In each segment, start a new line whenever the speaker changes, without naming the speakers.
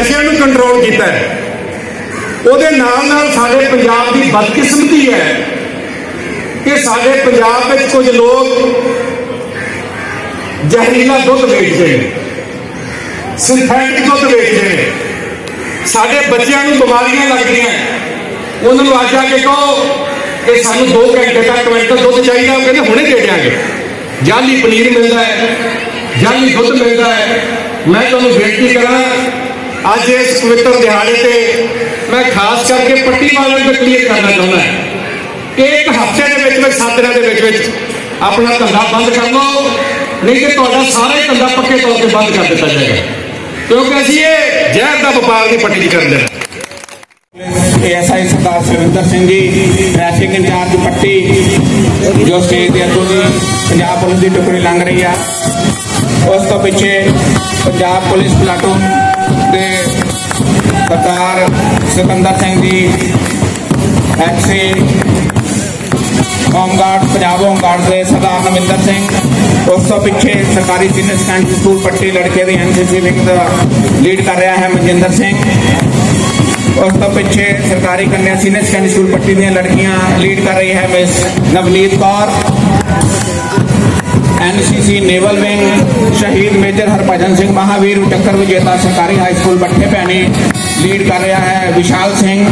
ਨਸ਼ਿਆਂ ਨੂੰ ਕੰਟਰੋਲ ਕੀਤਾ ਹੈ। ਉਹਦੇ ਨਾਲ ਨਾਲ ਸਾਡੇ ਪੰਜਾਬ ਦੀ ਬਦਕਿਸਮਤੀ ਹੈ ਕਿ ਸਾਡੇ ਪੰਜਾਬ ਵਿੱਚ ਕੁਝ ਲੋਕ ਜ਼ਹਿਰੀਲਾ ਦੁੱਧ ਵੇਚਦੇ ਨੇ ਸਿੰਥੈਟਿਕ ਦੁੱਧ ਵੇਚਦੇ ਨੇ। ਸਾਡੇ ਬੱਚਿਆਂ ਨੂੰ ਬਿਮਾਰੀਆਂ ਲੱਗਦੀਆਂ ਉਹਨਾਂ ਨੂੰ ਅੱਜ ਆ ਕੇ ਕਹੋ ਕਿ ਸਾਨੂੰ 2 ਘੰਟੇ ਤੱਕ ਕੁਇੰਟਲ ਦੁੱਧ ਚਾਹੀਦਾ, ਉਹ ਕਹਿੰਦੇ ਹੁਣੇ ਦੇ ਦਿਆਂਗੇ। ਜਾਲੀ ਪਨੀਰ ਮਿਲਦਾ ਹੈ, ਜਾਲੀ ਦੁੱਧ ਮਿਲਦਾ ਹੈ। ਮੈਂ ਤੁਹਾਨੂੰ ਬੇਨਤੀ ਕਰਾਂ ਅੱਜ ਇਸ ਪਵਿੱਤਰ ਦਿਹਾੜੇ ਤੇ ਮੈਂ ਖਾਸ ਕਰਕੇ ਪੱਟੀ ਵਾਲਿਆਂ ਨੂੰ ਕਲੀਅਰ ਕਰਨਾ ਚਾਹੁੰਦਾ ਹਾਂ ਕਿ ਇੱਕ ਹਫ਼ਤੇ ਦੇ ਵਿੱਚ ਵਿੱਚ, ਸੱਤ ਦਿਨਾਂ ਦੇ ਵਿੱਚ ਵਿੱਚ ਆਪਣਾ ਧੰਦਾ ਬੰਦ ਕਰ ਲਓ, ਨਹੀਂ ਤੇ ਤੁਹਾਡਾ ਸਾਰਾ ਹੀ ਧੰਦਾ ਪੱਕੇ ਤੌਰ ਤੇ ਬੰਦ ਕਰ ਦਿੱਤਾ ਜਾਏਗਾ। ਕਿਉਂਕਿ ਅਸੀਂ ਇਹ ਜ਼ਹਿਰ ਦਾ ਵਪਾਰ ਦੀ ਪੱਟੀ 'ਚ ਕਰਨ ਦੇਣਾ
ASI Sardar Surinder Singh ji traffic incharge ਪੱਟੀ, ਜੋ ਸਟੇਜ ਦੇ ਅੱਗੋਂ ਦੀ ਪੰਜਾਬ ਪੁਲਿਸ ਦੀ ਟੁਕੜੀ ਲੰਘ ਰਹੀ ਆ। ਉਸ ਤੋਂ ਪਿੱਛੇ ਪੰਜਾਬ ਪੁਲਿਸ ਪਲਾਟੋ دار Sikandar Singh ji H C home guard Punjab home گارڈار نمندر اس پیچھے سکاری سیئر سیکنڈری لڑکے ایم سی سی لیڈ کر رہا ہے منجندر سنگھ اس پیچھے سرکاری کنیا سیئر سیکنڈری پٹی دڑکیاں لیڈ کر رہی ہے Navneet Kaur M C C naval wing شہید میجر ہربجن مہاویر چکر وجےتا سکاری ہائی اسکول بٹھے پینے لیڈ کر رہا ہے وشال سنگھ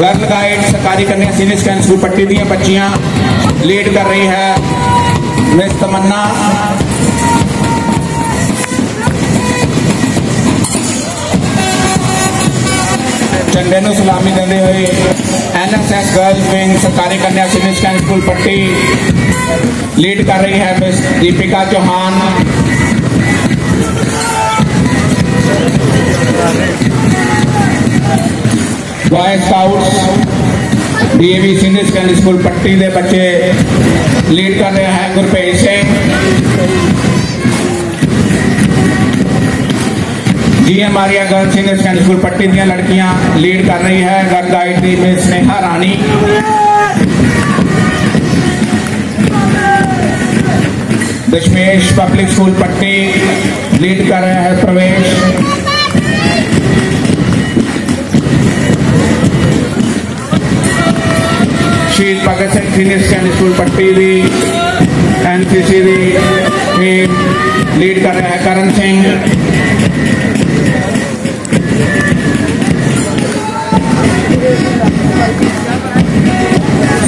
گرل گائیڈ سکاری کنیا سینئر سیکنڈری سکول پٹی دیا بچیاں لیڈ کر رہی ہے مس تمنا ਝੰਡੇ ਨੂੰ ਸਲਾਮੀ ਦਿੰਦੇ ایس ਐਨਐਸਐਸ ਗਰਲਜ਼ ਵਿੰਗ ਸਰਕਾਰੀ ਕੰਨਿਆ senior secondary school Patti lead ਕਰ ਰਹੀ ਹੈ miss Deepika Chauhan boy scouts D A V senior secondary school Patti کے بچے لیڈ کر رہے ہیں Gurpesh Singh G M Arya girl senior secondary school Patti دیا لڑکیاں لیڈ کر رہی ہے گرل گائیڈ ٹیم میں Sneha Rani Dashmesh public school Patti lead کر رہے ہیں Parvesh She is Pakistan Senior School پٹیوی این سی سی وی لیڈ کر رہا ہے Karan Singh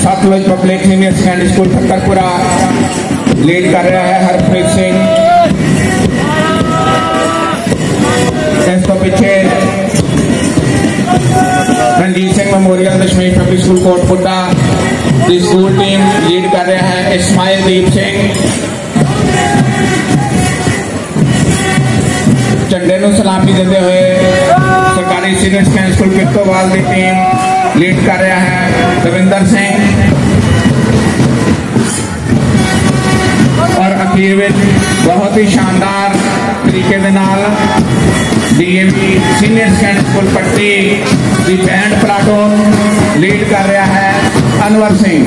Sutlej public senior secondary school پتھر پورا لیڈ کر رہا ہے ہرپریت سنگھ اس پیچھے Ranjit Singh memorial Dashmesh public school کوٹ پٹا دی سکول ٹیم لیڈ کر رہے ہیں، اسماعیل دیپ سنگھ۔ چنڈے نو سلامی دیتے ہوئے سرکاری سینئر سیکنڈ اسکول پکتوال کی ٹیم لیڈ کر رہا ہے دوندر سنگھ۔ اور اخیر بہت ہی شاندار طریقے دے نال D M P senior second school Patti دی بینڈ پلاٹون لیڈ کر رہا ہے۔ Anwar Sain.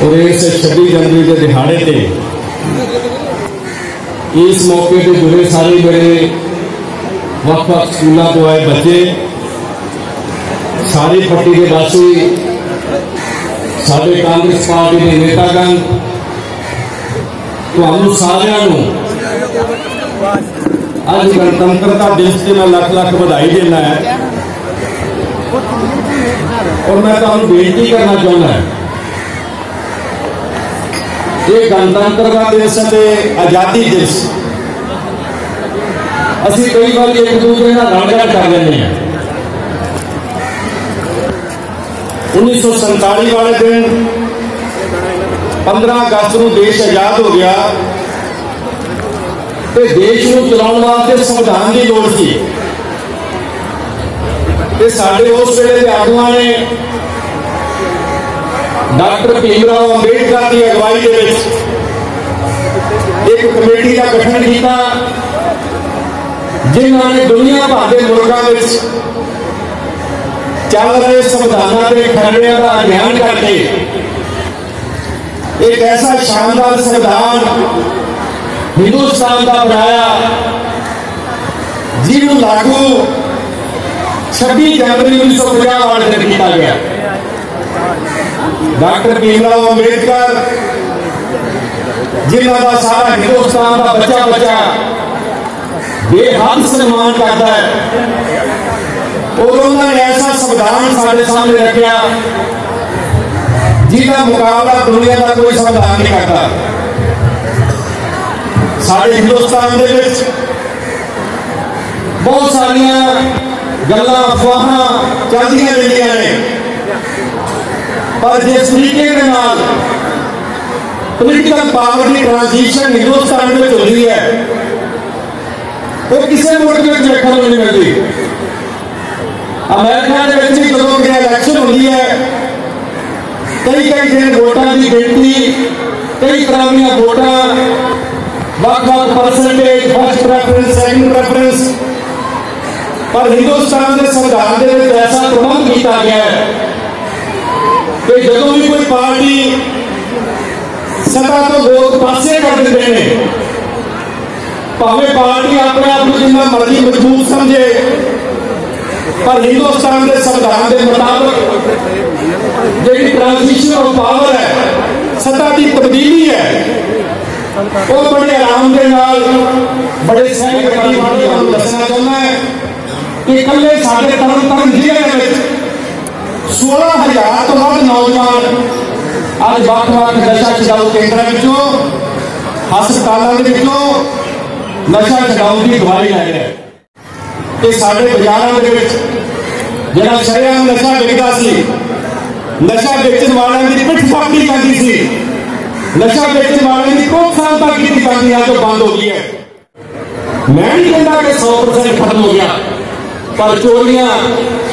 اور اس چھبی جنوری کے دہاڑے تھے اس موقع پہ جڑے سارے بڑے وقت وقت اسکولوں کو آئے بچے، ساری پٹی کے باسی سارے کانگریس پارٹی کے نیتا گن، تو سارے اج گنتنترتا دس سے میں لکھ لکھ بدائی دینا ہے۔ اور میں تمہیں بےنتی کرنا چاہتا ہے۔ ਇਹ ਗਣਤੰਤਰ ਦਾ ਦਿਵਸ ਤੇ ਆਜ਼ਾਦੀ ਦਿਵਸ। ਅਸੀਂ ਕਈ ਵਾਰ ਇੱਕ ਦੂਜੇ ਨਾਲ ਰਲਗੜ ਕਰ ਲੈਂਦੇ ਹਾਂ। 1947 ਵਾਲੇ ਦਿਨ 15 ਅਗਸਤ ਨੂੰ ਦੇਸ਼ ਆਜ਼ਾਦ ਹੋ ਗਿਆ ਤੇ ਦੇਸ਼ ਨੂੰ ਚਲਾਉਣ ਵਾਸਤੇ ਸੰਵਿਧਾਨ ਦੀ ਲੋੜ ਸੀ। ਤੇ ਸਾਡੇ ਉਸ ਵੇਲੇ ਦੇ ਆਗੂਆਂ ਨੇ ڈاکٹر بھیم راؤ امبیڈکر کی اگوائی دے وچ ایک کمیٹی کا کٹھن کیتا، جنہاں نے دنیا بھر دے ملکاں چال چل رہے سمدھانہ دے کھرڑیاں دا ادھیان کر کے ایک ایسا شاندار سمدھان ہندوستان دا بنایا، جنہوں لاگو چھبی جنوری انیس سو پناہ والے دن کیا گیا۔ ڈاکٹر بھیم راؤ امبیڈکر، جنہ کا سارا ہندوستان کا بچہ بچہ بے حد سنمان کرتا ہے۔ اور نے ایسا سبدان سارے سامنے رکھیا جیتا مقابلہ دنیا کا کوئی سبدان نہیں کرتا۔ سارے ہندوستان دے بچ بہت ساریاں گلہ افواہاں چلدیاں رہندیاں نے۔ اور جس طریقے کے نال پولیٹیکل پاور کی ٹرانزیشن ہندوستان میں ہو رہی ہے، وہ کسی ملک میں دیکھنے کو نہیں ملتی۔ امریکہ کے بچے جبکہ الیکشن ہوتی ہے، کئی کئی دن ووٹوں کی گنتی، کئی طرح دیا ووٹاں وقت وقت percentage first preference second preference پر ہندوستان کے سنویدھان کے ایسا پربند کیا گیا ہے۔ کہ جدوں بھی کوئی پارٹی سطح تو لوگ پاسے کر دیتے ہیں پاوے پارٹی اپنے آپ کو جنہ مرضی مجبور سمجھے، پر ہندوستان کے سنویدھان کے مطابق جی ٹرانسمیشن آف پاور ہے، سطح کی تبدیلی ہے، وہ بڑے آرام کے نال بڑے سہن گتی والوں دسنا چاہنا ہے کہ کلے سارے ترن ترن ضلع سولہ ہزار تو بعد نوجوان آج بات بات نشہ چھڈاؤ کیندر وچوں ہسپتالاں دے وچوں نشہ چھڈاؤ دی گواہی لے رہے کہ سارے بازار جہاں شہر جڑا شریعہ نشہ سی نشا بیچن والوں کی پٹ پاکی جاتی سی نشا بیچن والے کی کون سال تک کی دکانی آج بند ہو گئی ہے میں نہیں کہتا کہ سو پرسینٹ ختم ہو گیا پر چوریاں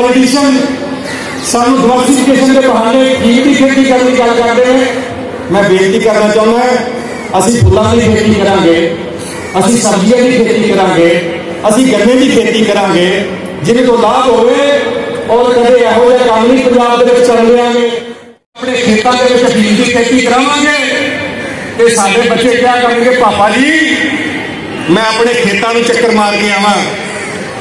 ਪੋਲੀਟੀਸ਼ੀਅਨ ਸਾਨੂੰ ਡਿਵਰਸਿਫਿਕੇਸ਼ਨ ਦੇ ਬਹਾਨੇ ਕੀ ਖੇਤੀ ਕਰਨ ਦੀ ਗੱਲ ਕਰਦੇ ਨੇ। ਮੈਂ ਬੇਨਤੀ ਕਰਨਾ ਚਾਹੁੰਦਾ ਅਸੀਂ ਫੁੱਲਾਂ ਦੀ ਖੇਤੀ ਕਰਾਂਗੇ, ਅਸੀਂ ਸਬਜ਼ੀਆਂ ਦੀ ਖੇਤੀ ਕਰਾਂਗੇ, ਅਸੀਂ ਗੰਨੇ ਦੀ ਖੇਤੀ ਕਰਾਂਗੇ। ਜਿਹਦੇ ਤੋਂ ਲਾਭ ਹੋਵੇ ਔਰ ਕਦੇ ਇਹੋ ਜਿਹਾ ਕੰਮ ਨਹੀਂ ਪੰਜਾਬ ਦੇ ਵਿੱਚ ਚੱਲ ਰਿਹਾਗੇ ਆਪਣੇ ਖੇਤਾਂ ਦੇ ਵਿੱਚ ਅਫੀਮ ਦੀ ਖੇਤੀ ਕਰਾਵਾਂਗੇ। ਤੇ ਸਾਡੇ ਬੱਚੇ ਕਿਆ ਕਰਨਗੇ, ਪਾਪਾ ਜੀ, ਮੈਂ ਆਪਣੇ ਖੇਤਾਂ ਨੂੰ ਚੱਕਰ ਮਾਰ ਕੇ ਆਵਾਂ।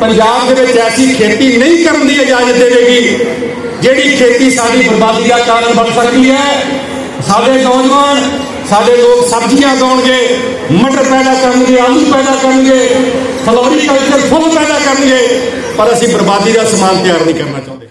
ਪੰਜਾਬ ਦੇ ਵਿੱਚ ਐਸੀ ਖੇਤੀ ਨਹੀਂ ਕਰਨ ਦੀ ਇਜਾਜ਼ਤ ਦੇਵੇਗੀ, ਜਿਹੜੀ ਖੇਤੀ ਸਾਡੀ ਬਰਬਾਦੀ ਦਾ ਕਾਰਨ ਬਣ ਸਕਦੀ ਹੈ। ਸਾਡੇ ਨੌਜਵਾਨ, ਸਾਡੇ ਲੋਕ ਸਬਜ਼ੀਆਂ ਉਗਾਉਣਗੇ, ਮਟਰ ਪੈਦਾ ਕਰਨਗੇ, ਆਲੂ ਪੈਦਾ ਕਰਨਗੇ ਫਲੋਰੀਕਲਚਰ ਫੁੱਲ ਪੈਦਾ ਕਰਨਗੇ, ਪਰ ਅਸੀਂ ਬਰਬਾਦੀ ਦਾ ਸਮਾਨ ਤਿਆਰ ਨਹੀਂ ਕਰਨਾ ਚਾਹੁੰਦੇ।